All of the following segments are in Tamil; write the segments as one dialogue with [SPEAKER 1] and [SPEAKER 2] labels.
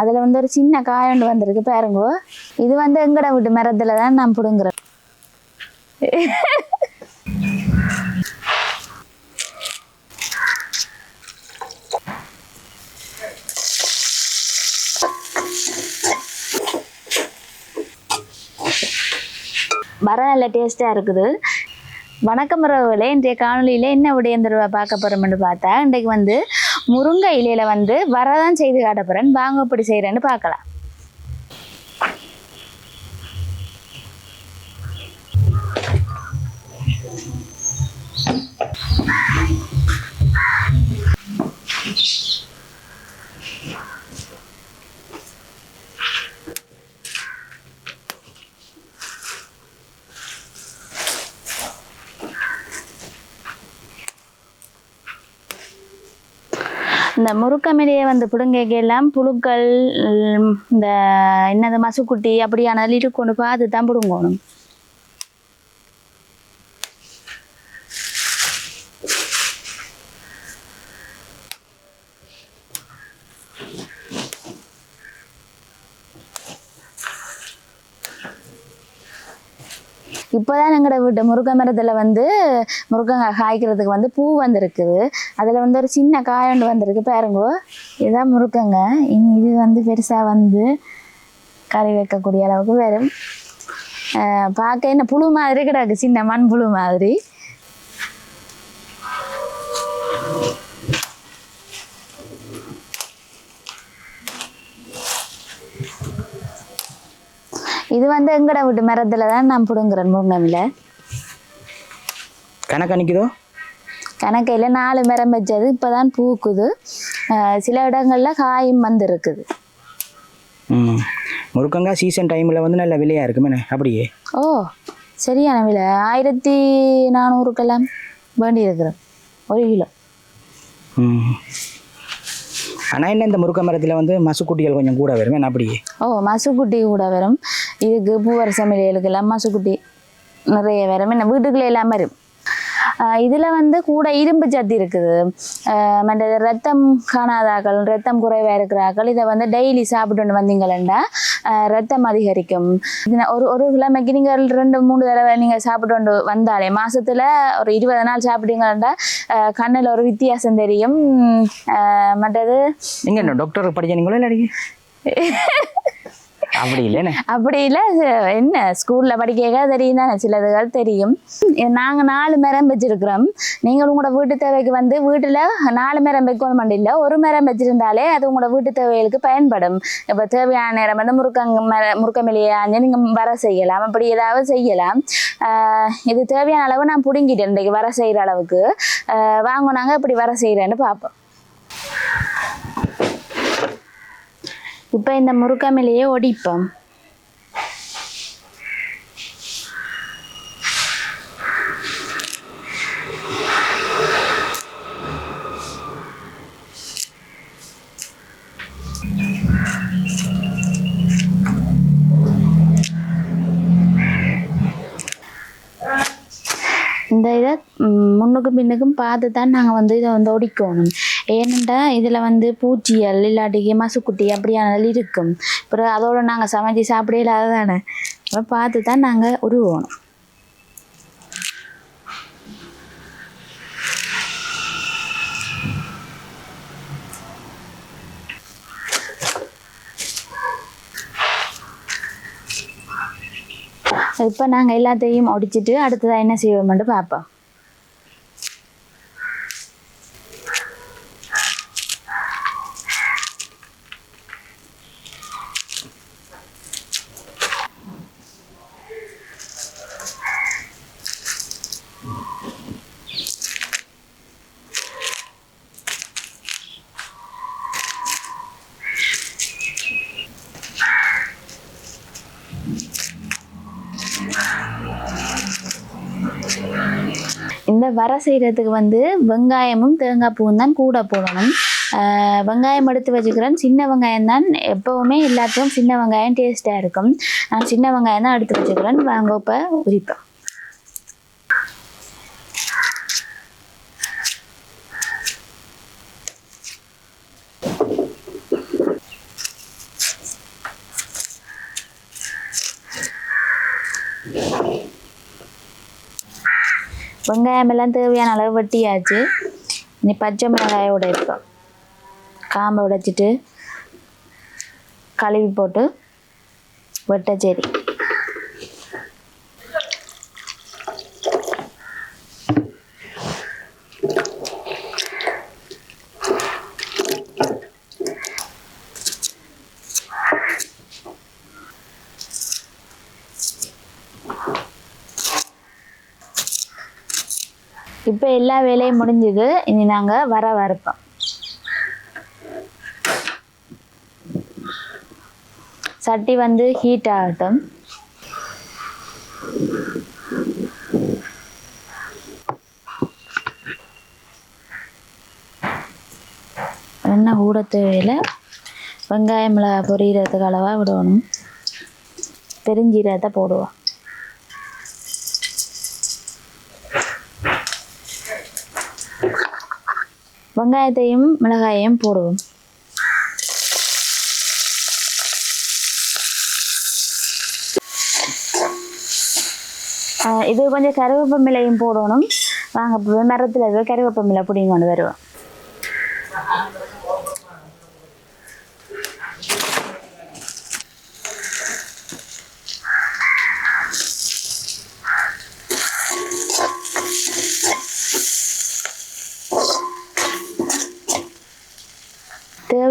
[SPEAKER 1] அதில் வந்து ஒரு சின்ன காயண்டு வந்திருக்கு பாருங்க. இது வந்து எங்கட வீட்டு மரத்தில் தான் நான் பிடுங்குறேன். வர நல்ல டேஸ்ட்டாக இருக்குது. வணக்கம் உறவுகளே இன்றைய காணொலியில் என்ன விடயந்தருவா பார்க்க போகிறோம்னு பார்த்தா இன்றைக்கு வந்து முருங்கை இலையில வந்து வரதான் செய்து காட்ட போகிறேன் வாங்க இப்படி செய்கிறேன்னு பார்க்கலாம். இந்த முருக்கமிலையை வந்து பிடுங்கைக்கெல்லாம் புழுக்கள் இந்த என்னது மசுக்குட்டி அப்படியான கொண்டு போய் தான் பிடுங்கணும். இப்போதான் எங்களோட வீட்டு முருங்கை மரத்தில் வந்து முருங்கங்காய் காய்க்கிறதுக்கு வந்து பூ வந்திருக்குது. அதில் வந்து ஒரு சின்ன காயண்டு வந்திருக்கு பாருங்கோ. இதுதான் முருங்கங்க. இனி இது வந்து பெருசாக வந்து கறி வைக்கக்கூடிய அளவுக்கு வரும். பார்க்க என்ன புழு மாதிரி கிடக்கு சின்ன மண் புழு மாதிரி. இது வந்து எங்கட வீட்டு மரத்தில் தான் நான் பிடுங்குறேன் முருங்கமில்லை
[SPEAKER 2] கணக்கு நிற்குதோ
[SPEAKER 1] கணக்கையில் நாலு மரம் வச்சது இப்போ தான் பூக்குது சில இடங்களில் காயும் வந்து இருக்குது
[SPEAKER 2] ம் முருக்கங்காய் சீசன் டைமில் வந்து நல்ல விலையாக இருக்குமே அப்படியே?
[SPEAKER 1] ஓ சரியான விலை. ஆயிரத்தி நானூறுக்கெல்லாம் வேண்டி இருக்கிறேன் ஒரு கிலோ.
[SPEAKER 2] ம். ஆனால் என்ன இந்த முருக்க மரத்தில் வந்து மசுக்குட்டிகள் கொஞ்சம் கூட வரும்? என்ன அப்படியே
[SPEAKER 1] ஓ மசுக்குட்டி கூட வரும். இதுக்கு பூவரச எல்லாம் மசுக்குட்டி நிறைய வரும். என்ன வீட்டுக்குள்ளே எல்லாம் வரும். இதில் வந்து கூட இரும்பு சத்து இருக்குது. ஆஹ் மற்றது ரத்தம் காணாதாக்கள் ரத்தம் குறைவாக இருக்கிறாக்கள் இதை வந்து டெய்லி சாப்பிட்டு வந்தீங்களா ரத்தம் அதிகரிக்கும். ஒரு ஒரு கிழமைக்கு நீங்கள் ரெண்டு மூணு தடவை நீங்கள் சாப்பிட்டு வந்தாலே மாசத்துல ஒரு இருபது நாள் சாப்பிட்டீங்கன்னா கண்ணில் ஒரு வித்தியாசம் தெரியும். மற்றது
[SPEAKER 2] நீங்கள் என்ன டாக்டர் படிச்சீங்களோ இல்லாடி அப்படி இல்லைண்ணே
[SPEAKER 1] அப்படி இல்லை என்ன ஸ்கூல்ல படிக்க தெரியும் தானே சிலதுகள் தெரியும். நாங்க நாலு மரம் வச்சிருக்கிறோம். நீங்கள் உங்களோட வீட்டு தேவைக்கு வந்து வீட்டுல நாலு மரம் வைக்கணும் இல்லை ஒரு மரம் வச்சிருந்தாலே அது உங்களோட வீட்டு தேவைகளுக்கு பயன்படும். இப்போ தேவையான நேரம் வந்து முருக்கங்க மர முருக்கமிலையை நீங்கள் வர செய்யலாம். அப்படி ஏதாவது செய்யலாம். ஆஹ் இது தேவையான அளவு நான் பிடுங்கிட்டேன் இன்றைக்கு வர செய்கிற அளவுக்கு. ஆஹ் வாங்கினாங்க இப்படி வர செய்கிறேன்னு பார்ப்போம் இப்போ இந்த முருக்கமிலையை ஒடிப்போம். இந்த இதை முன்னுக்கும் பின்னுக்கும் பார்த்து தான் நாங்கள் வந்து இதை வந்து ஒடிக்கணும். ஏனெண்டா இதில் வந்து பூச்சியல் இல்லாட்டிக்கு மசுக்குட்டி அப்படியானதில் இருக்கும். அப்புறம் அதோட நாங்கள் சமைச்சு சாப்பிடவே இல்லாத தானே? அப்புறம் பார்த்து தான் நாங்கள் உருவணும். இப்போ நாங்கள் எல்லாத்தையும் ஒடிச்சிட்டு அடுத்ததாக என்ன செய்வோம்னு பார்ப்போம். இந்த வர செய்கிறதுக்கு வந்து வெங்காயமும் தேங்காய் பூவும் தான் கூட போடணும். வெங்காயம் எடுத்து வச்சுக்கிறேன். சின்ன வெங்காயம் தான். எப்போவுமே எல்லாத்துக்கும் சின்ன வெங்காயம் டேஸ்ட்டாக இருக்கும். நான் சின்ன வெங்காயம் தான் எடுத்து வச்சுக்கிறேன். வாங்க இப்போ உரிப்பேன் வெங்காயம் எல்லாம் தேவையான அளவு வெட்டியாச்சு. இனி பச்சை மிளகாயை உடைப்போம் காம்பை உடைச்சிட்டு கழுவி போட்டு வெட்டச்சேரி இப்போ எல்லா வேலையும் முடிஞ்சது. இனி நாங்கள் வர வறுப்போம் சட்டி வந்து ஹீட் ஆகட்டும். எண்ணெய் ஊட தேவையில் வெங்காயம் மிளகாய் பொரியறதுக்கு அளவாக விடணும். பெருஞ்சீரகத்தை போடுவோம். வெங்காயத்தையும் மிளகாயையும் போடுவோம். இது கொஞ்சம் கருவேப்பமிலையும் போடணும். வாங்க மரத்தில் இருக்க கருவேப்பமிலை பிடிங்க கொண்டு வருவோம்.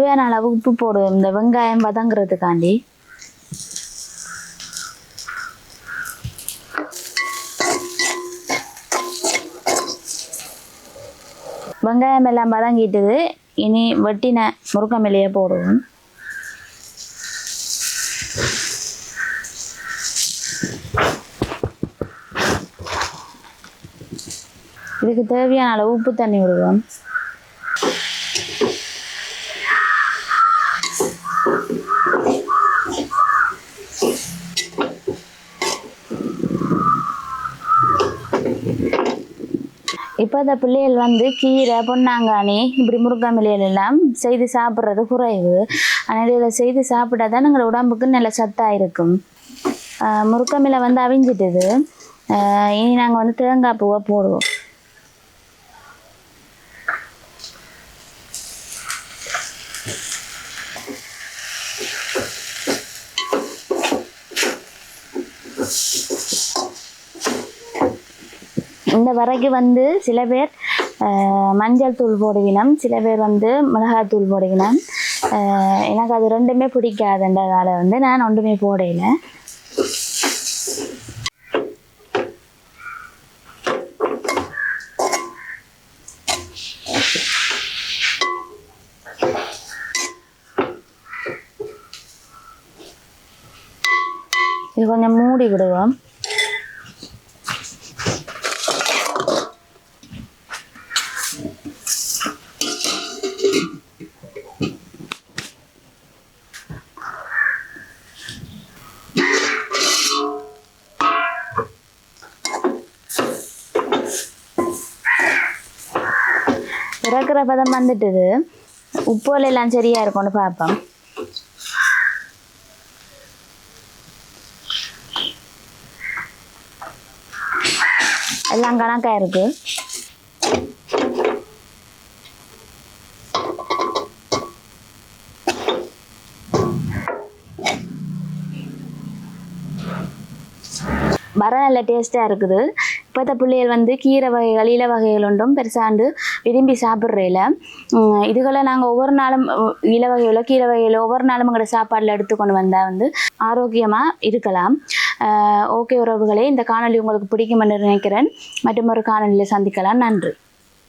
[SPEAKER 1] தேவையான அளவு உப்பு போடுவோம் இந்த வெங்காயம் வதங்குறதுக்காண்டி. வெங்காயம் எல்லாம் வதங்கிட்டது. இனி வெட்டின முருங்கமிலையை போடுவோம். இதுக்கு தேவையான அளவு உப்பு தண்ணி விடுவோம். இப்போ அந்த பிள்ளைகள் வந்து கீரை பொன்னாங்கானி இப்படி முருங்கைமிலைகள் எல்லாம் செய்து சாப்பிட்றது குறைவு. ஆனால் இதில் செய்து சாப்பிட்டா தான் எங்கள் உடம்புக்கு நல்ல சத்தாக இருக்கும். முருக்கமில வந்து அவிஞ்சிட்டுது. இனி நாங்கள் வந்து தேங்காய் பூவை போடுவோம். இந்த வரைக்கும் வந்து சில பேர் மஞ்சள் தூள் போடுவினம் சில பேர் வந்து மிளகாய் தூள் போடுவினம் எனக்கு அது ரெண்டுமே பிடிக்காதுன்றதால வந்து நான் ஒன்றுமே போடையில இது கொஞ்சம் மூடி விடுவோம். இறக்குற பதம் வந்துட்டுது. உப்பு எல்லாம் சரியா இருக்கும்னு பார்ப்போம் எல்லாம் கணக்காக இருக்கு. வர நல்ல டேஸ்ட்டாக இருக்குது. இப்போத்த பிள்ளைகள் வந்து கீரை வகைகள் இல வகைகள் ஒன்றும் பெருசாண்டு விரும்பி சாப்பிட்றதில்ல. இதுகளை நாங்கள் ஒவ்வொரு நாளும் இல வகைகளோ கீரை வகைகளோ ஒவ்வொரு நாளும் எங்களோட சாப்பாடில் எடுத்துக்கொண்டு வந்தால் வந்து ஆரோக்கியமாக இருக்கலாம். ஓகே உறவுகளே இந்த காணொளி உங்களுக்கு பிடிக்கும் என்று நினைக்கிறேன். மற்றும் ஒரு காணொலியில் சந்திக்கலாம். நன்றி.